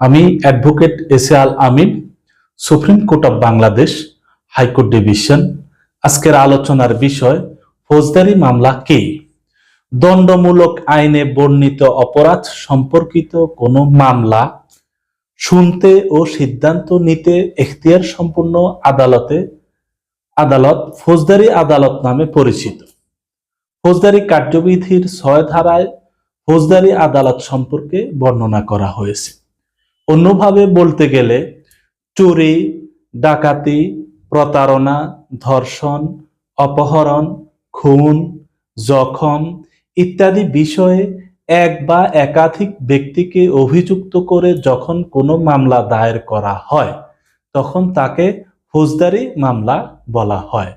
আমি advocate S A Al Amin, supreme court of Bangladesh high court division. আজকের আলোচনার বিষয়, ফৌজদারি মামলা কে? দণ্ডমূলক আইনে বর্ণিত অপরাধ সম্পর্কিত কোনো মামলা, শুনতে ও সিদ্ধান্ত নিতে এখতিয়ার সম্পূর্ণ আদালতে আদালত ফৌজদারি আদালত নামে পরিচিত। ফৌজদারি কার্যবিধির ছয় ধারায় ফৌজদারি আদালত সম্পর্কে বর্ণনা করা হয়েছে। অন্যভাবে বলতে গেলে, চুরি, ডাকাতি, প্রতারণা, ধর্ষণ, অপহরণ, খুন, জখম ইত্যাদি বিষয়ে এক বা একাধিক ব্যক্তিকে অভিযুক্ত করে যখন কোনো মামলা দায়ের করা হয়, তখন তাকে ফৌজদারি মামলা বলা হয়।